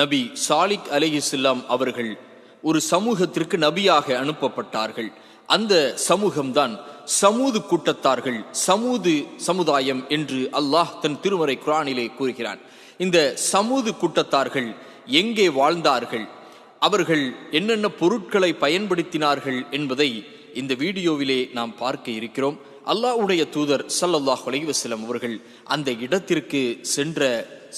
நபி சாலிக் அலைஹிஸ்ஸலாம் அவர்கள் ஒரு சமூகத்திற்கு நபியாக அனுப்பப்பட்டார்கள். அந்த சமூகம்தான் சமூது கூட்டத்தார்கள் சமூது சமுதாயம் என்று அல்லாஹ் தன் திருமறை குரானிலே கூறுகிறான். இந்த சமூது கூட்டத்தார்கள் எங்கே வாழ்ந்தார்கள்? அவர்கள் என்னென்ன பொருட்களை பயன்படுத்தினார்கள் என்பதை இந்த வீடியோவிலே நாம் பார்க்க இருக்கிறோம். அல்லாஹ்வுடைய தூதர் சல்லல்லாஹ் அலைவசலம் அவர்கள் அந்த இடத்திற்கு சென்ற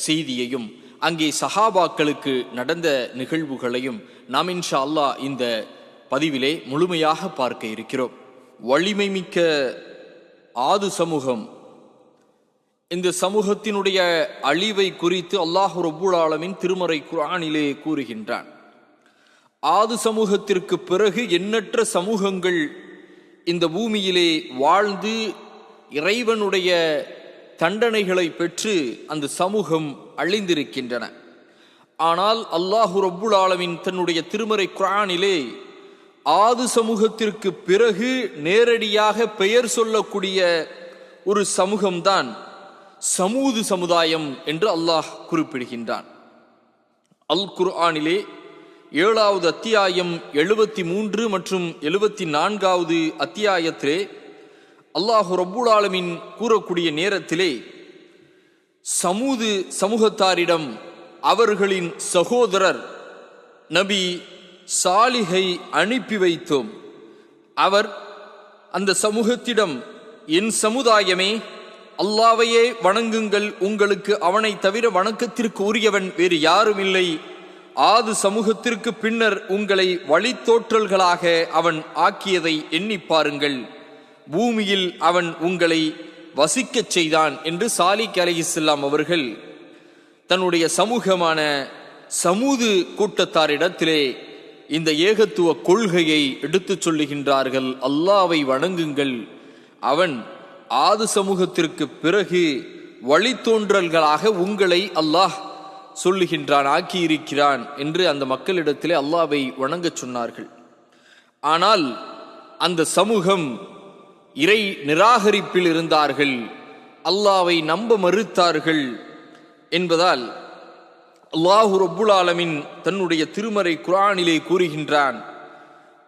செய்தியையும் அங்கே சஹாபாக்களுக்கு நடந்த நிகழ்வுகளையும் நாம் இன்ஷா அல்லாஹ் இந்த பதிவிலே முழுமையாக பார்க்க இருக்கிறோம். வலிமை மிக்க ஆது சமூகம். இந்த சமூகத்தினுடைய அழிவை குறித்து அல்லாஹு ரபுல் ஆலமின் திருமறை குரானிலே கூறுகின்றான். ஆது சமூகத்திற்கு பிறகு எண்ணற்ற சமூகங்கள் இந்த பூமியிலே வாழ்ந்து இறைவனுடைய தண்டனைகளை பெற்று அந்த சமூகம் அழிந்திருக்கின்றன. ஆனால் அல்லாஹு ரப்புல் ஆலமின் தன்னுடைய திருமறை குரானிலே ஆது சமூகத்திற்கு பிறகு நேரடியாக பெயர் சொல்லக்கூடிய ஒரு சமூகம்தான் சமூது சமுதாயம் என்று அல்லாஹ் குறிப்பிடுகின்றான். அல் குர்ஆனிலே ஏழாவது அத்தியாயம் எழுபத்தி மூன்று மற்றும் எழுபத்தி நான்காவது அத்தியாயத்திலே அல்லாஹு ரப்புல் கூறக்கூடிய நேரத்திலே சமூது சமூகத்தாரிடம் அவர்களின் சகோதரர் நபி சாலிகை அனுப்பி வைத்தோம். அவர் அந்த சமூகத்திடம் என் சமுதாயமே அல்லாவையே வணங்குங்கள். உங்களுக்கு அவனை தவிர வணக்கத்திற்கு உரியவன் வேறு யாரும் இல்லை ஆது சமூகத்திற்கு பின்னர் உங்களை வழித்தோற்றல்களாக அவன் ஆக்கியதை எண்ணி பாருங்கள். பூமியில் அவன் உங்களை வசிக்கச் செய்தான் என்று சாலிக் அலைஹிஸ்ஸலாம் அவர்கள் தன்னுடைய சமூகமான சமூது கூட்டத்தாரிடத்திலே இந்த ஏகத்துவ கொள்கையை எடுத்துச் சொல்லுகின்றார்கள். அல்லாவை வணங்குங்கள். அவன் ஆது சமூகத்திற்கு பிறகு வழித்தோன்றல்களாக உங்களை அல்லாஹ் சொல்லுகின்றான் ஆக்கியிருக்கிறான் என்று அந்த மக்களிடத்திலே அல்லாவை வணங்கச் சொன்னார்கள். ஆனால் அந்த சமூகம் இறை நிராகரிப்பில் இருந்தார்கள். அல்லாவை நம்ப மறுத்தார்கள் என்பதால் அல்லாஹு ரப்புல் ஆலமின் தன்னுடைய திருமறை குரானிலே கூறுகின்றான்.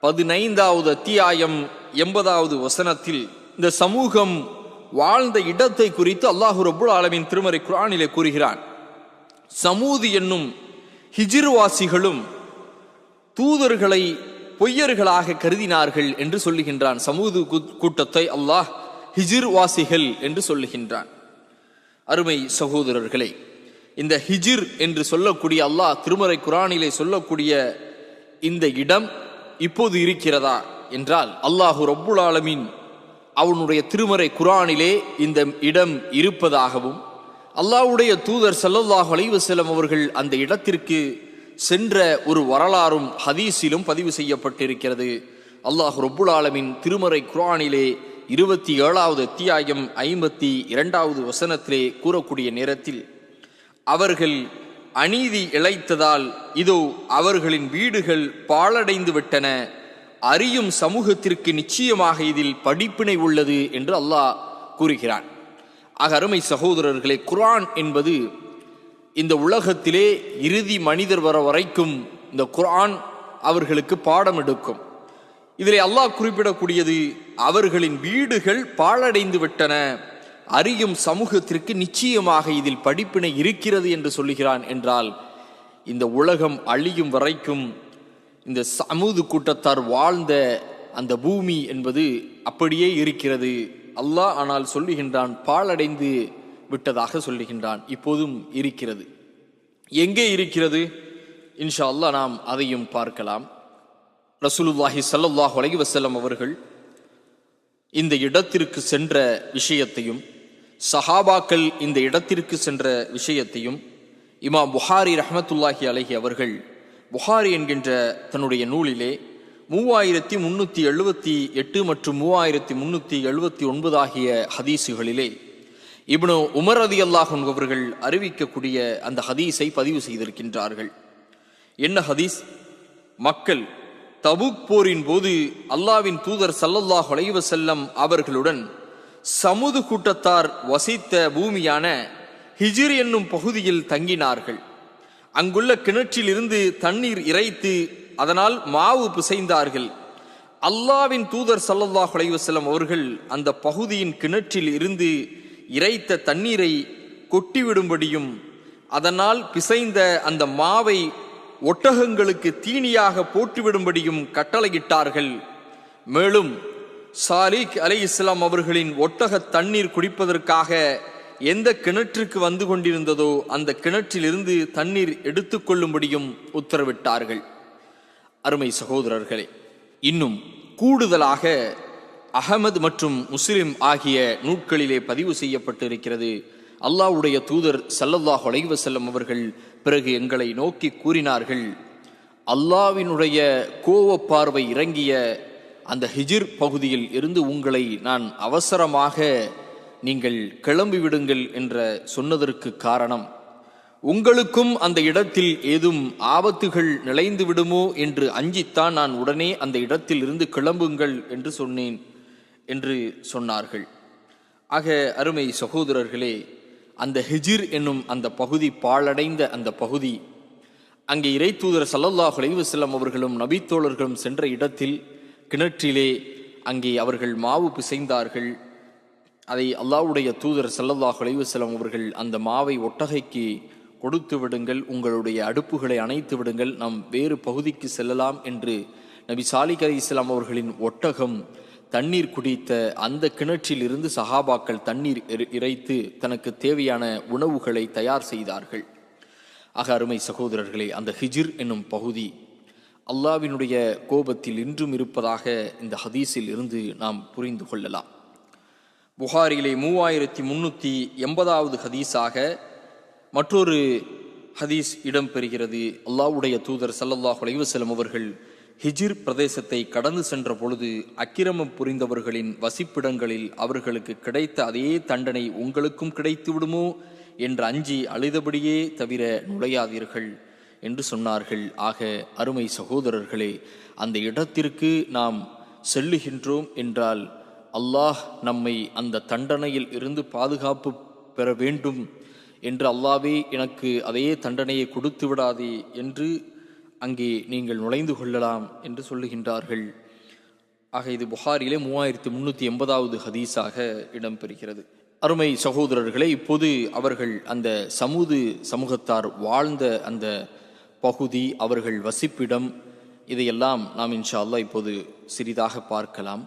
பதினைந்தாவது அத்தியாயம் எண்பதாவது வசனத்தில் இந்த சமூகம் வாழ்ந்த இடத்தை குறித்து அல்லாஹு ரபுல் ஆலமின் திருமறை குரானிலே கூறுகிறான். சமூது என்னும் ஹிஜிர்வாசிகளும் தூதர்களை பொய்யர்களாக கருதினார்கள் என்று சொல்லுகின்றான். சமூது கூட்டத்தை அல்லாஹ் ஹிஜிர் வாசிகள் என்று சொல்லுகின்றான். அருமை சகோதரர்களே இந்த ஹிஜிர் என்று சொல்லக்கூடிய அல்லாஹ் திருமறை குரானிலே சொல்லக்கூடிய இந்த இடம் இப்போது இருக்கிறதா என்றால் அல்லாஹு ரப்புல் ஆலமின் அவனுடைய திருமறை குரானிலே இந்த இடம் இருப்பதாகவும் அல்லாஹ்வுடைய தூதர் ஸல்லல்லாஹு அலைவசலம் அவர்கள் அந்த இடத்திற்கு சென்ற ஒரு வரலாறும் ஹதீஸிலும் பதிவு செய்யப்பட்டிருக்கிறது. அல்லாஹ் ரப்புல் ஆலமின் திருமறை குர்ஆனிலே இருபத்தி ஏழாவது அத்தியாயம் ஐம்பத்தி இரண்டாவது வசனத்திலே கூறக்கூடிய நேரத்தில் அவர்கள் அநீதி இழைத்ததால் இதோ அவர்களின் வீடுகள் பாழடைந்து விட்டன. அறியும் சமூகத்திற்கு நிச்சயமாக இதில் படிப்பினை உள்ளது என்று அல்லாஹ் கூறுகிறான். அகருமை அருமை சகோதரர்களே குர்ஆன் என்பது இந்த உலகத்திலே இறுதி மனிதர் வர வரைக்கும் இந்த குரான் அவர்களுக்கு பாடம் எடுக்கும். இதில் அல்லாஹ் குறிப்பிடக்கூடியது அவர்களின் வீடுகள் பாழடைந்து விட்டன. அறியும் சமூகத்திற்கு நிச்சயமாக இதில் படிப்பினை இருக்கிறது என்று சொல்லுகிறான் என்றால் இந்த உலகம் அழியும் வரைக்கும் இந்த சமூது கூட்டத்தார் வாழ்ந்த அந்த பூமி என்பது அப்படியே இருக்கிறது. அல்லாஹ் ஆனால் சொல்லுகின்றான் பாழடைந்து விட்டதாக சொல்லுகின்றான். இப்போதும் இருக்கிறது. எங்கே இருக்கிறது? இன்ஷா அல்லாஹ் நாம் அதையும் பார்க்கலாம். ரசூலுல்லாஹி ஸல்லல்லாஹு அலகி வசல்லம் அவர்கள் இந்த இடத்திற்கு சென்ற விஷயத்தையும் சஹாபாக்கள் இந்த இடத்திற்கு சென்ற விஷயத்தையும் இமாம் புகாரி ரஹமத்துல்லாஹி அலஹி அவர்கள் புகாரி என்கின்ற தன்னுடைய நூலிலே மூவாயிரத்தி முன்னூற்றி எழுபத்தி எட்டு மற்றும் மூவாயிரத்தி முன்னூற்றி எழுபத்தி ஒன்பது ஆகிய ஹதீஸுகளிலே இப்னு உமர் அதி அல்லாஹன் அவர்கள் அறிவிக்கக்கூடிய அந்த ஹதீஸை பதிவு செய்திருக்கின்றார்கள். என்ன ஹதீஸ்? மக்கள் தபுக் போரின் போது அல்லாவின் தூதர் சல்லல்லாஹ் அலைஹி செல்லம் அவர்களுடன் சமுது கூட்டத்தார் வசித்த பூமியான ஹிஜிர் என்னும் பகுதியில் தங்கினார்கள். அங்குள்ள கிணற்றில் இருந்து தண்ணீர் இறைத்து அதனால் மாவு பிசைந்தார்கள். அல்லாவின் தூதர் சல்லல்லாஹ் அலைஹி அவர்கள் அந்த பகுதியின் கிணற்றில் இருந்து இறைத்த தண்ணீரை கொட்டிவிடும்படியும் அதனால் பிசைந்த அந்த மாவை ஒட்டகங்களுக்கு தீனியாக போட்டுவிடும்படியும் கட்டளையிட்டார்கள். மேலும் சாலிக் அலை இஸ்லாம் அவர்களின் ஒட்டக தண்ணீர் குடிப்பதற்காக எந்த கிணற்றுக்கு வந்து கொண்டிருந்ததோ அந்த கிணற்றிலிருந்து தண்ணீர் எடுத்துக்கொள்ளும்படியும் உத்தரவிட்டார்கள். அருமை சகோதரர்களே இன்னும் கூடுதலாக அகமது மற்றும் முஸ்லிம் ஆகிய நூட்களிலே பதிவு செய்யப்பட்டிருக்கிறது. அல்லாஹ்வுடைய தூதர் சல்லல்லாஹ் அலைஹி அவர்கள் பிறகு எங்களை நோக்கி கூறினார்கள் அல்லாவினுடைய கோவப் பார்வை இறங்கிய அந்த ஹிஜிர் பகுதியில் இருந்து உங்களை நான் அவசரமாக நீங்கள் கிளம்பி விடுங்கள் என்ற சொன்னதற்கு காரணம். உங்களுக்கும் அந்த இடத்தில் ஏதும் ஆபத்துகள் நிலைந்து விடுமோ? என்று அஞ்சித்தான் நான் உடனே அந்த இடத்தில் இருந்து கிளம்புங்கள் என்று சொன்னேன். என்று சொன்னார்கள். ஆக அருமை சகோதரர்களே அந்த ஹிஜிர் என்னும் அந்த பகுதி பாழடைந்த அந்த பகுதி அங்கே இறை தூதர் சல்லல்லாஹு அலைஹி அவர்களும் நபித்தோழர்களும் சென்ற இடத்தில் கிணற்றிலே அங்கே அவர்கள் மாவு பிசைந்தார்கள். அதை அல்லாஹ்வுடைய தூதர் ஸல்லல்லாஹு அலைஹி அவர்கள் அந்த மாவை ஒட்டகைக்கு கொடுத்து விடுங்கள் உங்களுடைய அடுப்புகளை அணைத்து விடுங்கள் நாம் வேறு பகுதிக்கு செல்லலாம் என்று நபி சாலிக் அலி இஸ்லாம் அவர்களின் ஒட்டகம் தண்ணீர் குடித்த அந்த கிணற்றில் இருந்து சஹாபாக்கள் தண்ணீர் இறை- இறைத்து தனக்கு தேவையான உணவுகளை தயார் செய்தார்கள். ஆக அருமை சகோதரர்களே அந்த ஹிஜிர் என்னும் பகுதி அல்லாவினுடைய கோபத்தில் இன்றும் இருப்பதாக இந்த ஹதீஸில் இருந்து நாம் புரிந்து கொள்ளலாம். புகாரிலே மூவாயிரத்தி முன்னூற்றி எண்பதாவது ஹதீஸாக மற்றொரு ஹதீஸ் இடம்பெறுகிறது. அல்லாவுடைய தூதர் சல்லல்லாஹ் அலைஹி அவர்கள் ஹிஜிர் பிரதேசத்தை கடந்து சென்ற பொழுது அக்கிரமம் புரிந்தவர்களின் வசிப்பிடங்களில் அவர்களுக்கு கிடைத்த அதே தண்டனை உங்களுக்கும் கிடைத்து விடுமோ? என்று அஞ்சி அழுதபடியே தவிர நுழையாதீர்கள் என்று சொன்னார்கள். ஆக அருமை சகோதரர்களே அந்த இடத்திற்கு நாம் செல்லுகின்றோம் என்றால் அல்லாஹ் நம்மை அந்த தண்டனையில் இருந்து பாதுகாப்பு பெற வேண்டும். என்று அல்லாவே எனக்கு அதே தண்டனையை கொடுத்து விடாதே என்று அங்கே நீங்கள் நுழைந்து கொள்ளலாம் என்று சொல்லுகின்றார்கள். ஆக இது புகாரிலே மூவாயிரத்தி முன்னூற்றி எண்பதாவது ஹதீஸாக இடம்பெறுகிறது. அருமை சகோதரர்களே இப்போது அவர்கள் அந்த சமூது சமூகத்தார் வாழ்ந்த அந்த பகுதி அவர்கள் வசிப்பிடம் இதையெல்லாம் நாம் இன்ஷா அல்லா இப்போது சிறிதாக பார்க்கலாம்.